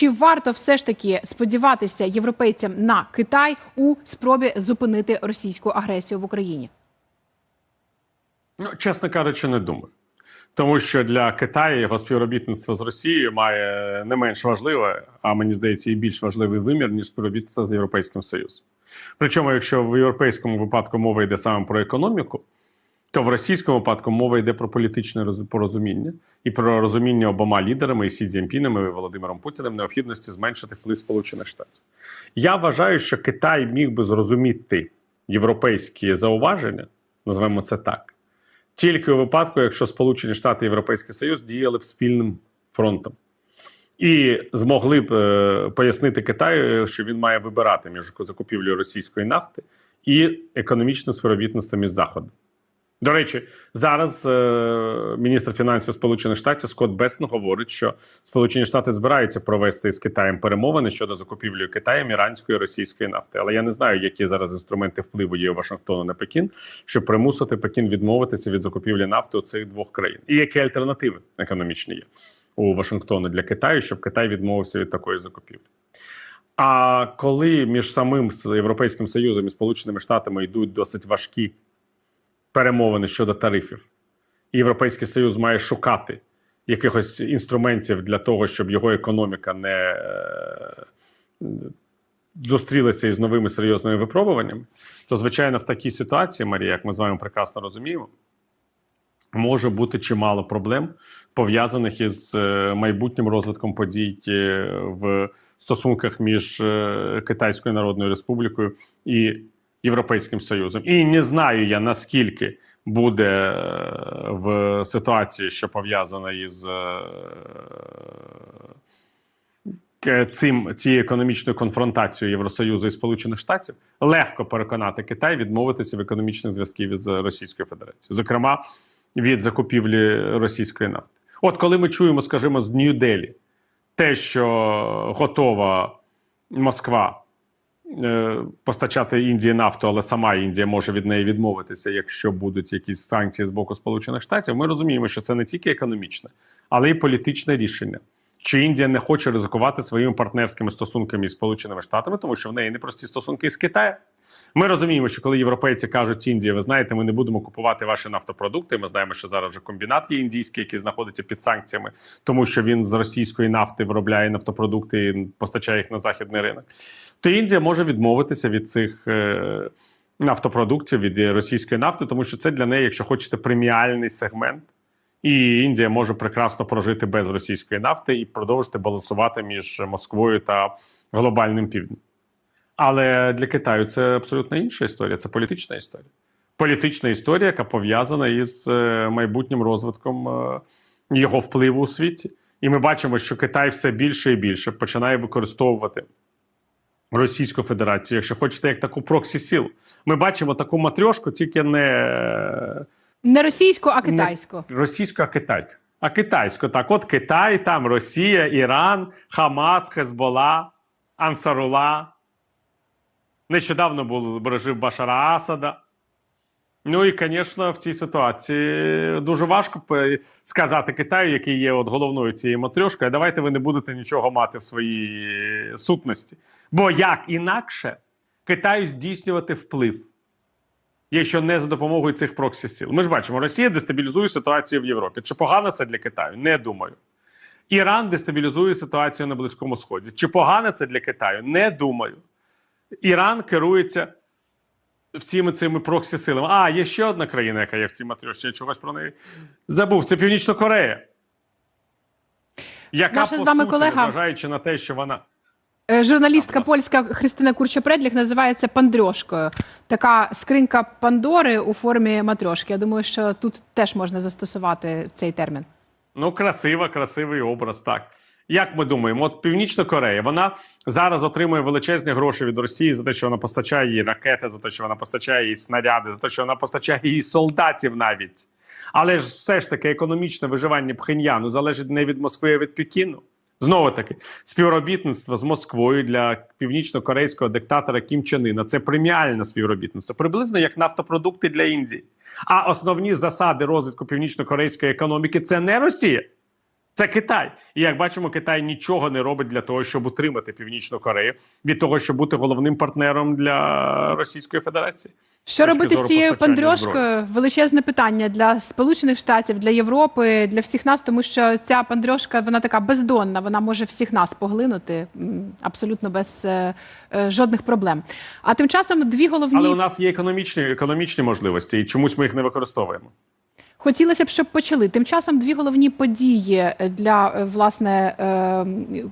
чи варто все ж таки сподіватися європейцям на Китай у спробі зупинити російську агресію в Україні? Ну, чесно кажучи, не думаю. Тому що для Китаю його співробітництво з Росією має не менш важливе, а мені здається, і більш важливий вимір, ніж співробітництво з Європейським Союзом. Причому, якщо в європейському випадку мова йде саме про економіку, то в російському випадку мова йде про політичне порозуміння і про розуміння обома лідерами і Сі Цзіньпінем, і Володимиром Путіним необхідності зменшити вплив Сполучених Штатів. Я вважаю, що Китай міг би зрозуміти європейські зауваження, назвемо це так, тільки у випадку, якщо Сполучені Штати і Європейський Союз діяли б спільним фронтом. І змогли б е, пояснити Китаю, що він має вибирати між закупівлею російської нафти і економічним співробітництвом із Заходом. До речі, зараз е, міністр фінансів Сполучених Штатів Скотт Бессен говорить, що Сполучені Штати збираються провести з Китаєм перемовини щодо закупівлі Китаєм іранської і російської нафти. Але я не знаю, які зараз інструменти впливу є у Вашингтону на Пекін, щоб примусити Пекін відмовитися від закупівлі нафти у цих двох країн. І які альтернативи економічні є у Вашингтону для Китаю, щоб Китай відмовився від такої закупівлі. А коли між самим Європейським Союзом і Сполученими Штатами йдуть досить важкі перемовини щодо тарифів, і Європейський Союз має шукати якихось інструментів для того, щоб його економіка не е, зустрілася із новими серйозними випробуваннями, то звичайно в такій ситуації, Марія, як ми з вами прекрасно розуміємо, може бути чимало проблем пов'язаних із е, майбутнім розвитком подій е, в стосунках між Китайською Народною Республікою і Європейським Союзом. І не знаю я наскільки буде е, в ситуації, що пов'язана із е, цим цією економічною конфронтацією Євросоюзу і Сполучених Штатів легко переконати Китай відмовитися в економічних зв'язків із Російською Федерацією, зокрема від закупівлі російської нафти. От коли ми чуємо, скажімо, з Нью-Делі те, що готова Москва постачати Індії нафту, але сама Індія може від неї відмовитися, якщо будуть якісь санкції з боку Сполучених Штатів. Ми розуміємо, що це не тільки економічне, але й політичне рішення. Чи Індія не хоче ризикувати своїми партнерськими стосунками із Сполученими Штатами, тому що в неї непрості стосунки з Китаєм. Ми розуміємо, що коли європейці кажуть Індії, ви знаєте, ми не будемо купувати ваші нафтопродукти. Ми знаємо, що зараз вже комбінат є індійський, який знаходиться під санкціями, тому що він з російської нафти виробляє нафтопродукти і постачає їх на західний ринок. То Індія може відмовитися від цих е, нафтопродуктів від російської нафти, тому що це для неї, якщо хочете, преміальний сегмент. І Індія може прекрасно прожити без російської нафти і продовжити балансувати між Москвою та глобальним півднем. Але для Китаю це абсолютно інша історія. Це політична історія. Політична історія, яка пов'язана із е, майбутнім розвитком е, його впливу у світі. І ми бачимо, що Китай все більше і більше починає використовувати Російську Федерацію, якщо хочете, як таку проксі сіл. Ми бачимо таку матрьошку, тільки не Не російську, а китайську. не російську, а китайську. А китайську, так. От Китай, там Росія, Іран, Хамас, Хезбола, Ансарула. Нещодавно був режим Башара Асада. Ну і, звісно, в цій ситуації дуже важко сказати Китаю, який є от головною цієї матрьошки, давайте ви не будете нічого мати в своїй сутності. Бо як інакше Китаю здійснювати вплив, якщо не за допомогою цих проксі сил. Ми ж бачимо, Росія дестабілізує ситуацію в Європі. Чи погано це для Китаю? Не думаю. Іран дестабілізує ситуацію на Близькому Сході. Чи погано це для Китаю? Не думаю. Іран керується всіми цими проксі силами. А, є ще одна країна, яка є в цій матрьошці, я чогось про неї забув. Це Північна Корея. Яка, Наша по суті, колега- незважаючи на те, що вона. Е, Журналістка польська Христина Курча-Предліх називає це пандрьошкою. Така скринька Пандори у формі матрьошки. Я думаю, що тут теж можна застосувати цей термін. Ну, красива, красивий образ, так. Як ми думаємо, от Північна Корея вона зараз отримує величезні гроші від Росії за те, що вона постачає їй ракети, за те, що вона постачає їй снаряди, за те, що вона постачає їй солдатів навіть. Але ж все ж таки економічне виживання Пхеньяну залежить не від Москви, а від Пекіну. Знову таки, співробітництво з Москвою для північно-корейського диктатора Кім Чен Іна – це преміальне співробітництво, приблизно як нафтопродукти для Індії. А основні засади розвитку північно-корейської економіки це не Росія. Це Китай. І як бачимо, Китай нічого не робить для того, щоб утримати Північну Корею від того, щоб бути головним партнером для Російської Федерації. Що робити з цією пандрьошкою? Величезне питання для Сполучених Штатів, для Європи, для всіх нас, тому що ця пандрьошка вона така бездонна, вона може всіх нас поглинути абсолютно без е, е, жодних проблем. А тим часом дві головні Але у нас є економічні, економічні можливості, і чомусь ми їх не використовуємо. Хотілося б, щоб почали. Тим часом дві головні події для е, власне е,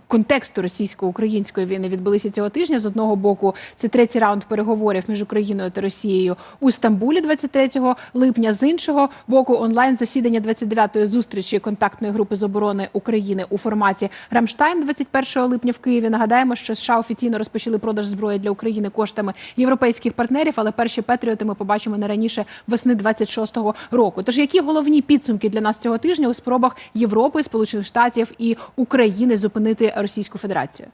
контексту російсько-української війни відбулися цього тижня. З одного боку, це третій раунд переговорів між Україною та Росією у Стамбулі 23 липня. З іншого боку, онлайн засідання 29-ї зустрічі контактної групи з оборони України у форматі Рамштайн 21 липня в Києві. Нагадаємо, що США офіційно розпочали продаж зброї для України коштами європейських партнерів, але перші патріоти ми побачимо не раніше весни 26-го року. Тож які головні підсумки для нас цього тижня у спробах Європи, Сполучених Штатів і України зупинити Російську Федерацію?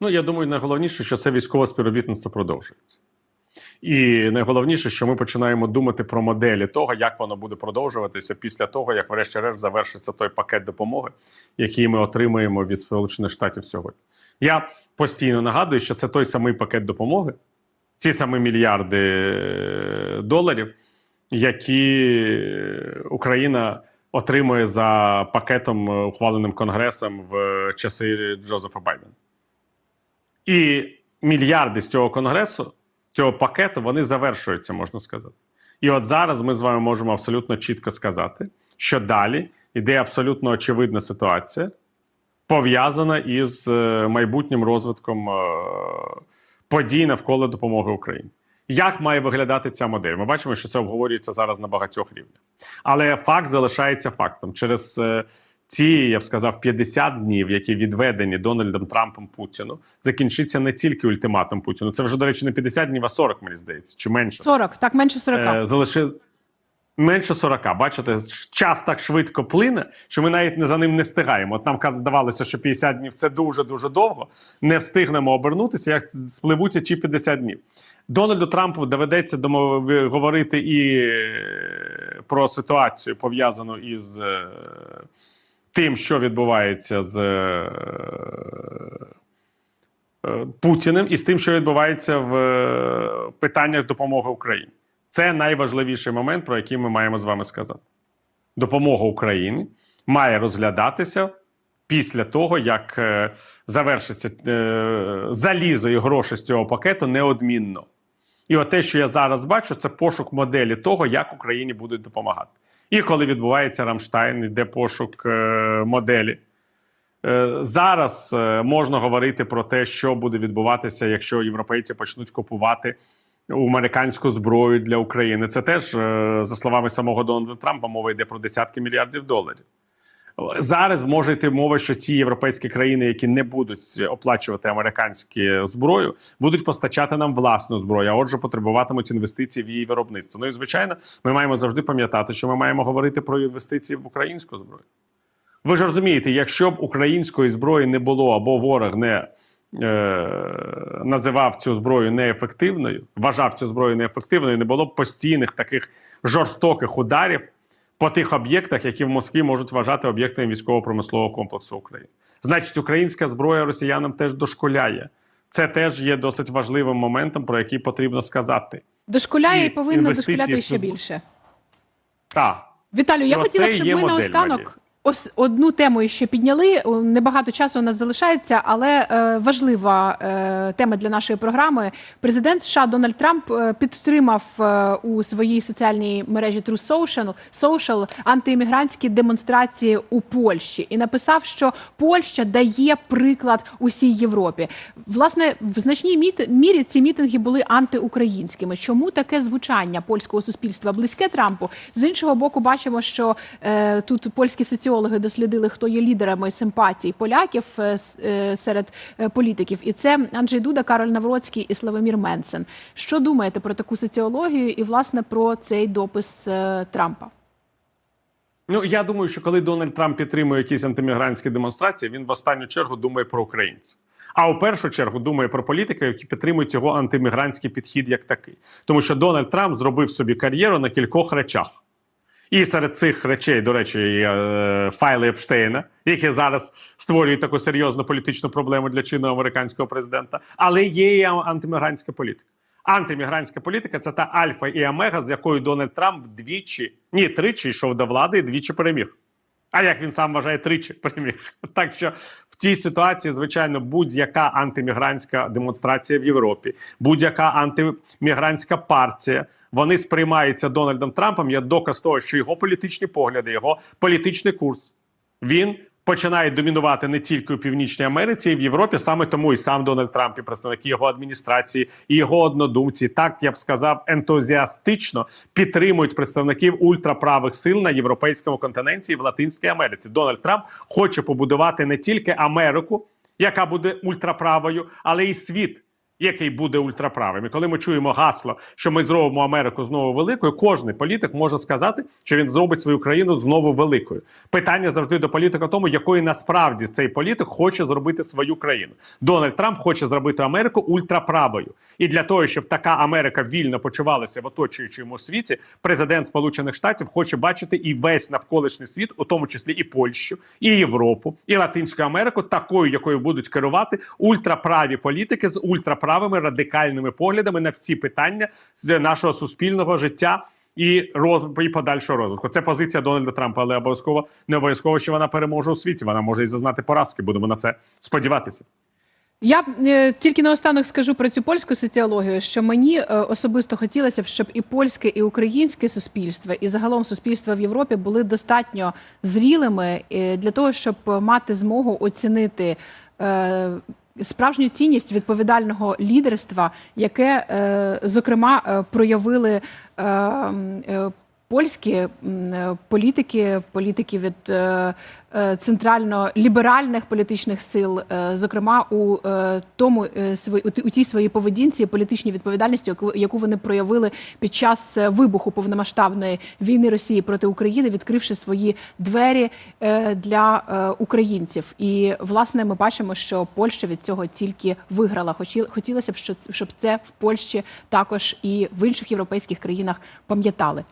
Ну я думаю, найголовніше, що це військове співробітництво продовжується. І найголовніше, що ми починаємо думати про моделі того, як воно буде продовжуватися після того, як, врешті-решт, завершиться той пакет допомоги, який ми отримаємо від Сполучених Штатів сьогодні. Я постійно нагадую, що це той самий пакет допомоги, ці самі мільярди е, доларів, які Україна отримує за пакетом, е, ухваленим Конгресом в часи Джозефа Байдена. І мільярди з цього конгресу, цього пакету, вони завершуються, можна сказати. І от зараз ми з вами можемо абсолютно чітко сказати, що далі йде абсолютно очевидна ситуація, пов'язана із е, майбутнім розвитком е, подій навколо допомоги Україні. Як має виглядати ця модель? Ми бачимо, що це обговорюється зараз на багатьох рівнях. Але факт залишається фактом. Через е, ці, я б сказав, 50 днів, які відведені Дональдом Трампом Путіну, закінчиться не тільки ультиматум Путіну. Це вже, до речі, не 50 днів, а 40, мені здається, чи менше. 40, так менше 40. Е, залиши... Менше 40. Бачите, час так швидко плине, що ми навіть за ним не встигаємо. От нам здавалося, що 50 днів це дуже дуже довго. Не встигнемо обернутися, як спливуться ці 50 днів. Дональду Трампу доведеться домов... говорити і е, про ситуацію пов'язану із е, тим, що відбувається з е, Путіним, і з тим, що відбувається в питаннях допомоги Україні. Це найважливіший момент, про який ми маємо з вами сказати. Допомога Україні має розглядатися після того, як е, завершиться е, залізо і гроші з цього пакету неодмінно. І от те, що я зараз бачу, це пошук моделі того, як Україні будуть допомагати. І коли відбувається Рамштайн, йде пошук е, моделі. Зараз можна говорити про те, що буде відбуватися, якщо європейці почнуть купувати американську зброю для України. Це теж, е, за словами самого Дональда Трампа, мова йде про десятки мільярдів доларів. Зараз може йти мова, що ці європейські країни, які не будуть оплачувати американську зброю, будуть постачати нам власну зброю, а отже, потребуватимуть інвестицій в її виробництво. Ну і звичайно, ми маємо завжди пам'ятати, що ми маємо говорити про інвестиції в українську зброю. Ви ж розумієте, якщо б української зброї не було або ворог не називав цю зброю неефективною, вважав цю зброю неефективною, не було б постійних таких жорстоких ударів по тих об'єктах, які в Москві можуть вважати об'єктами військово-промислового комплексу України. Значить, українська зброя росіянам теж дошколяє. Це теж є досить важливим моментом, про який потрібно сказати. Дошкуляє і і повинно дошкуляти ще більше. Так. Віталію, я хотіла щоб ми модель, наостанок. Ось одну тему ще підняли. О, Небагато часу у нас залишається, але е, важлива е, тема для нашої програми. Президент США Дональд Трамп е, підтримав е, у своїй соціальній мережі True Social, Social антиіммігрантські демонстрації у Польщі і написав, що Польща дає приклад усій Європі. Власне, в значній мірі ці мітинги були антиукраїнськими. Чому таке звучання польського суспільства близьке Трампу? З іншого боку, бачимо, що е, тут польські соціологи дослідили, хто є лідерами симпатій поляків е, е, серед е, політиків, і це Анджей Дуда, Кароль Навроцький і Славомір Менсен. Що думаєте про таку соціологію і власне про цей допис Трампа? Ну я думаю, що коли Дональд Трамп підтримує якісь антимігрантські демонстрації, він в останню чергу думає про українців. А у першу чергу думає про політиків, які підтримують його антимігрантський підхід як такий. Тому що Дональд Трамп зробив собі кар'єру на кількох речах. І серед цих речей, до речі, є е, файли Епштейна, які зараз створюють таку серйозну політичну проблему для чинного американського президента. Але є і антимігрантська політика. Антимігрантська політика це та альфа і омега, з якою Дональд Трамп двічі, ні, тричі йшов до влади і двічі переміг. А як він сам вважає, тричі переміг. Так що в цій ситуації, звичайно, будь-яка антимігрантська демонстрація в Європі, будь-яка антимігрантська партія. Вони сприймаються Дональдом Трампом як доказ того, що його політичні погляди, його політичний курс він починає домінувати не тільки у Північній Америці, і в Європі. Саме тому і сам Дональд Трамп, і представники його адміністрації, і його однодумці, так я б сказав, ентузіастично підтримують представників ультраправих сил на європейському континенті і в Латинській Америці. Дональд Трамп хоче побудувати не тільки Америку, яка буде ультраправою, але й світ. Який буде ультраправим, і коли ми чуємо гасло, що ми зробимо Америку знову великою, кожен політик може сказати, що він зробить свою країну знову великою. Питання завжди до політика тому, якою насправді цей політик хоче зробити свою країну. Дональд Трамп хоче зробити Америку ультраправою, і для того, щоб така Америка вільно почувалася в оточуючому світі, президент Сполучених Штатів хоче бачити і весь навколишній світ, у тому числі і Польщу, і Європу, і Латинську Америку, такою, якою будуть керувати ультраправі політики з ультраправими радикальними поглядами на всі питання з нашого суспільного життя. І роз і подальшого розвитку. Це позиція Дональда Трампа, але обов'язково не обов'язково, що вона переможе у світі. Вона може і зазнати поразки. Будемо на це сподіватися. Я е, тільки наостанок скажу про цю польську соціологію, що мені е, особисто хотілося б, щоб і польське, і українське суспільство, і загалом суспільство в Європі були достатньо зрілими е, для того, щоб мати змогу оцінити. е, Справжню цінність відповідального лідерства, яке е, зокрема е, проявили е, польські політики, політики від е, е, центрально-ліберальних політичних сил, е, зокрема у тому у тій своїй поведінці, політичній відповідальності, яку, вони проявили під час вибуху повномасштабної війни Росії проти України, відкривши свої двері для українців. І власне ми бачимо, що Польща від цього тільки виграла. Хотілося б, щоб це в Польщі також і в інших європейських країнах пам'ятали.